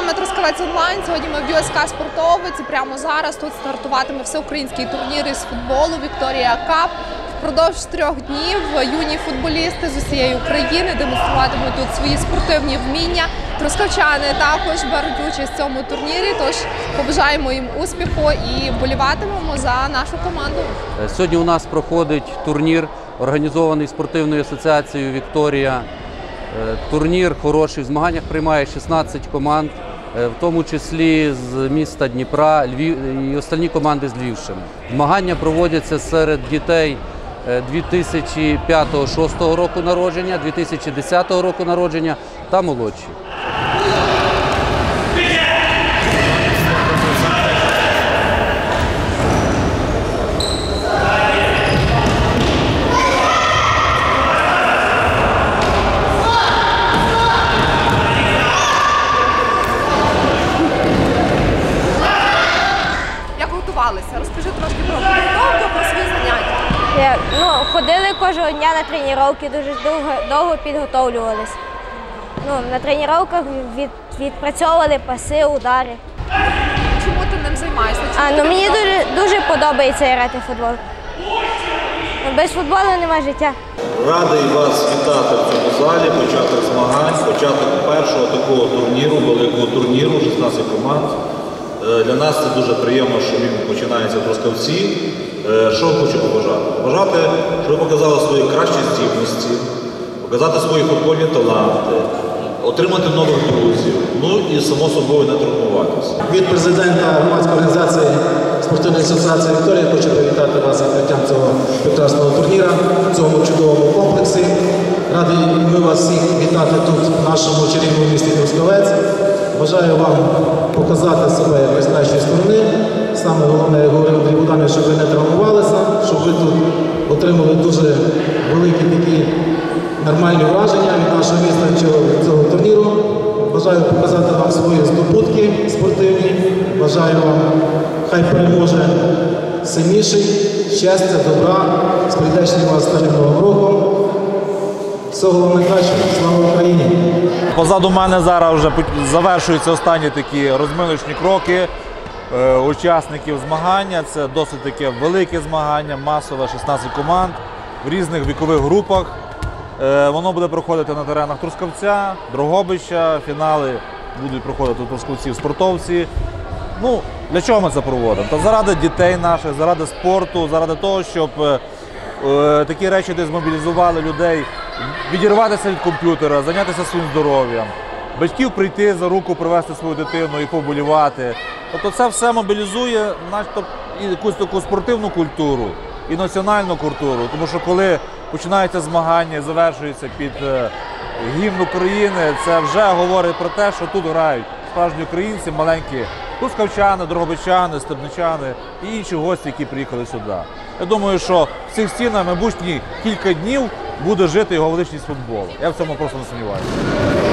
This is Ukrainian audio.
вами Трускавець онлайн. Сьогодні ми в ЮСК Спортовець. І прямо зараз тут стартуватиме всеукраїнський турнір із футболу Вікторія Кап. Впродовж трьох днів юні футболісти з усієї України демонструватимуть тут свої спортивні вміння. Трускавчани також беруть участь в цьому турнірі. Тож побажаємо їм успіху і вболіватимемо за нашу команду. Е, Сьогодні у нас проходить турнір, організований спортивною асоціацією Вікторія. Е, Турнір хороший. В змаганнях приймає 16 команд, е, в тому числі з міста Дніпра, Львів і остальні команди з Львівщини. Змагання проводяться серед дітей 2005-2006 року народження, 2010 року народження та молодші. Трошки про підготовку, про свої заняття. Е, Ну, ходили кожного дня на тренування, дуже довго, довго підготовлювалися. Ну, на тренуваннях від, відпрацьовували паси, удари. Чому ти ним займаєшся? Чому А, ти ну, мені дуже, дуже подобається грати в футбол. Ну, Без футболу немає життя. Радий вас вітати в цьому залі, початок змагань, початок першого такого турніру, великого турніру, 16 команд. Е, Для нас це дуже приємно, що він починається в Трускавці. Е, Що хочу побажати? Побажати, щоб ви показали свої кращі здібності, показати свої футбольні таланти, отримати нових друзів, ну і само собою не травмуватися. Від президента громадської організації спортивної асоціації Вікторія хочу привітати вас з відкриттям цього прекрасного турніра в цьому чудовому комплексі. Радий ми вас всіх вітати тут, в нашому чарівному місті Трускавець. Бажаю вам показати себе якось з сторони. Саме головне, я говорив Андрій Богданович, щоб ви не травмувалися, щоб ви тут отримали дуже великі такі нормальні враження від нашого міста цього, турніру. Бажаю показати вам свої здобутки спортивні. Бажаю вам, хай переможе сильніший, щастя, добра, з прийдешнім вас старим новим роком. Всього вам найкращого. Слава Україні! Позаду мене зараз вже завершуються останні такі розминочні кроки е, учасників змагання. Це досить таке велике змагання, масове 16 команд в різних вікових групах. Е, Воно буде проходити на теренах Трускавця, Дрогобича. Фінали будуть проходити у Трускавці спортовці. Ну, для чого ми це проводимо? Та заради дітей наших, заради спорту, заради того, щоб е, е, такі речі, де змобілізували людей, відірватися від комп'ютера, зайнятися своїм здоров'ям, батьків прийти за руку, привезти свою дитину і поболівати. Тобто це все мобілізує начебто і якусь таку спортивну культуру, і національну культуру. Тому що коли починаються змагання і завершуються під е, гімн України, це вже говорить про те, що тут грають справжні українці, маленькі Тускавчани, Дрогобичани, Стебничани і інші гості, які приїхали сюди. Я думаю, що в цих стінах майбутні кілька днів буде жити його величність футболу. Я в цьому просто не сумніваюся.